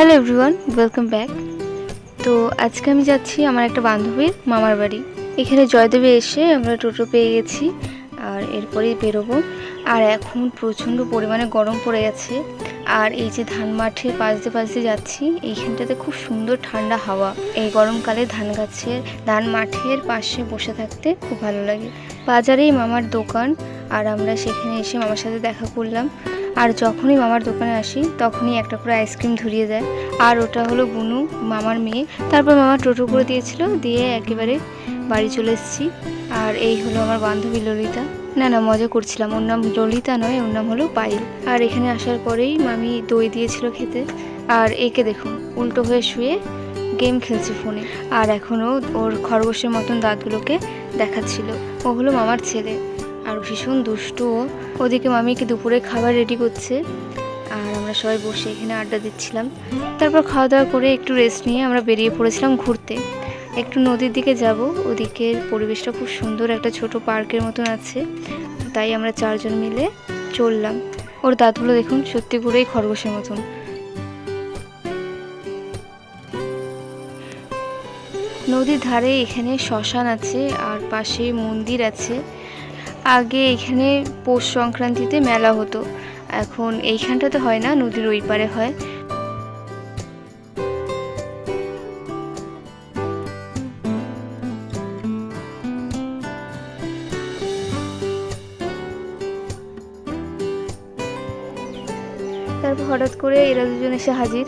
Hello everyone welcome back তো আজকে আমি যাচ্ছি আমার একটা বান্ধবীর মামার বাড়ি। এখানে জয়দেবে এসে আমরা টোটো পেয়ে গেছি আর এরপরেই বেরোবো। আর এখন প্রচণ্ড পরিমাণে গরম পড়ে গেছে। আর এই যে ধান মাঠে পাশ দিয়ে পাশ দিয়ে যাচ্ছি, এইখানটাতে খুব সুন্দর ঠান্ডা হাওয়া। এই গরমকালে ধান গাছের, ধান মাঠের পাশে বসে থাকতে খুব ভালো লাগে। বাজারেই মামার দোকান, আর আমরা সেখানে এসে মামার সাথে দেখা করলাম। আর যখনই মামার দোকানে আসি, তখনই একটা করে আইসক্রিম ধরিয়ে দেয়। আর ওটা হলো বুনু, মামার মেয়ে। তারপর মামা টোটো করে দিয়েছিল, দিয়ে একেবারে বাড়ি চলে এসেছি। আর এই হলো আমার বান্ধবী ললিতা। না না, মজা করছিলাম। ওর নাম ললিতা নয়, ওর নাম হলো পায়েল। আর এখানে আসার পরেই মামি দই দিয়েছিল খেতে। আর একে দেখুন, উল্টো হয়ে শুয়ে গেম খেলছে ফোনে। আর এখনও ওর খরগোশের মতন দাঁতগুলোকে দেখাচ্ছিল। ও হলো মামার ছেলে। ভীষণ দুষ্টু। ওদিকে মামিকে দুপুরে খাবার রেডি করছে। আর আমরা সবাই বসে এখানে আড্ডা দিচ্ছিলাম। তারপর খাওয়া দাওয়া করে একটু রেস্ট নিয়ে আমরা বেরিয়ে পড়েছিলাম ঘুরতে। একটু নদীর দিকে যাব। ওদিকের পরিবেশটা খুব সুন্দর, একটা ছোট পার্কের মতন আছে। তাই আমরা চারজন মিলে চললাম। ওর দাঁতগুলো দেখুন, সত্যি পুরোই খরগোশের মতন। নদীর ধারে এখানে শ্মশান আছে, আর পাশে মন্দির আছে। আগে এখানে পৌষ সংক্রান্তিতে মেলা হতো। এখন এইখানটাতে হয় না, নদীর ওই পারে হয়। তারপর হঠাৎ করে এরা দুজন এসে হাজির।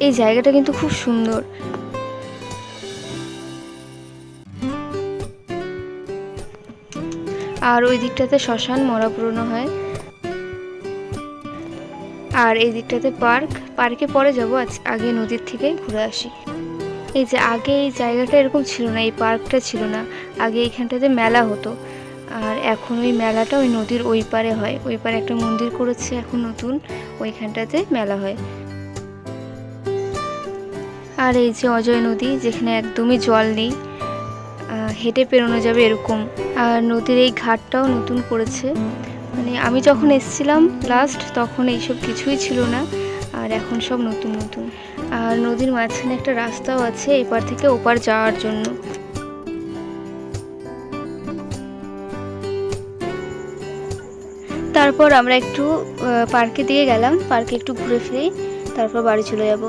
এই জায়গাটা কিন্তু খুব সুন্দর। আর ওই দিকটাতে শ্মশান, মরা পুরনো হয়। আর এই দিকটাতে পার্ক। পার্কে পরে যাব আজ, আগে নদীর থেকে ঘুরে আসি। এই যে আগে এই জায়গাটা এরকম ছিল না, এই পার্কটা ছিল না। আগে এইখানটাতে মেলা হতো। আর এখন ওই মেলাটা ওই নদীর ওই পারে হয়। ওই পারে একটা মন্দির করেছে এখন নতুন। ওইখানটাতে মেলা হয়। আর এই যে অজয় নদী, যেখানে একদমই জল নেই হেঁটে পেরোনো যাবে এরকম। আর নদীর এই ঘাটটাও নতুন করেছে। মানে আমি যখন এসছিলাম লাস্ট তখন এইসব কিছুই ছিল না, আর এখন সব নতুন নতুন। আর নদীর মাঝখানে একটা রাস্তাও আছে, এপার থেকে ওপার যাওয়ার জন্য। তারপর আমরা একটু পার্কে দিয়ে গেলাম, পার্কে একটু ঘুরে ফিরে, তারপর বাড়ি চলে যাব।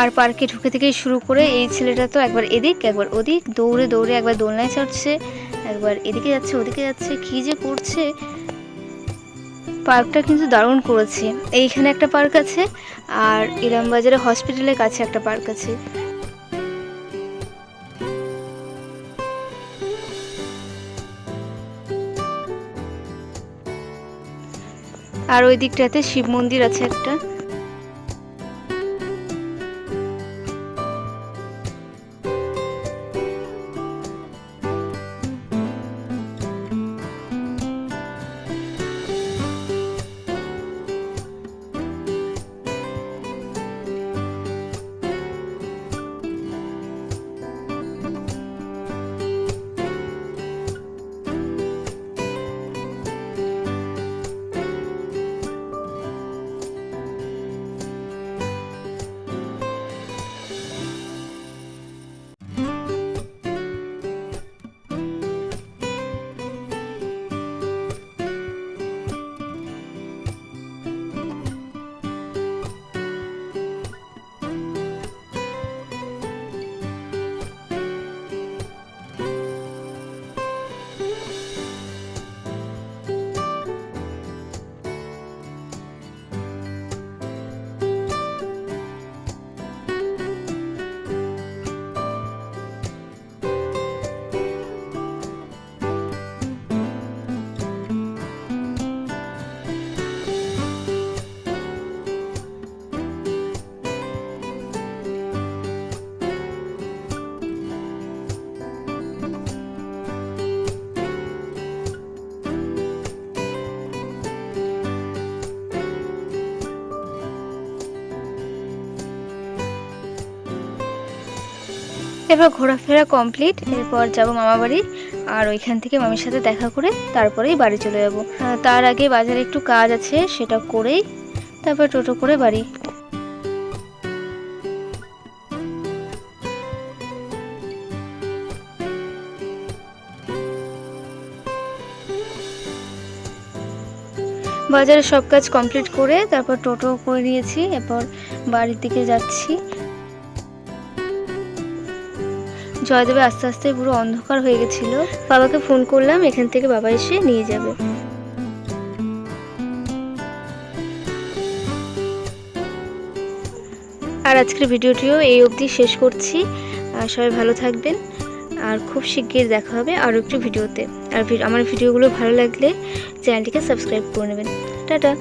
আর পার্কে ঢুকে থেকেই শুরু করে এই ছেলেটা তো একবার এদিক, একবার ওদিক, দৌড়ে দৌড়ে একবার দোলনায় চড়ছে, একবার এদিকে যাচ্ছে, ওদিকে যাচ্ছে, কি যে করছে। পার্কটা কিন্তু দারুণ করেছে। এইখানে একটা পার্ক আছে আর ইলামবাজারে হসপিটালের কাছে একটা পার্ক আছে। আর ওই দিকটাতে শিব মন্দির আছে একটা। এবার ঘোরাফেরা কমপ্লিট, এরপর যাব মামা বাড়ি আর ওইখান থেকে মামির সাথে দেখা করে তারপরেই বাড়ি চলে যাব। তার আগে বাজারে একটু কাজ আছে, সেটা করেই তারপর টোটো করে বাড়ি। বাজারে সব কাজ কমপ্লিট করে তারপর টোটো করে নিয়েছি, এরপর বাড়ির দিকে যাচ্ছি। জয়দেবে আস্তে আস্তে পুরো অন্ধকার হয়ে গেছিল। বাবাকে ফোন করলাম, এখান থেকে বাবা এসে নিয়ে যাবে। আর আজকের ভিডিওটিও এই অবধি শেষ করছি। সবাই ভালো থাকবেন। আর খুব শিগগির দেখা হবে আরও একটি ভিডিওতে। আর আমার ভিডিওগুলো ভালো লাগলে চ্যানেলটিকে সাবস্ক্রাইব করে নেবেন। টাটা।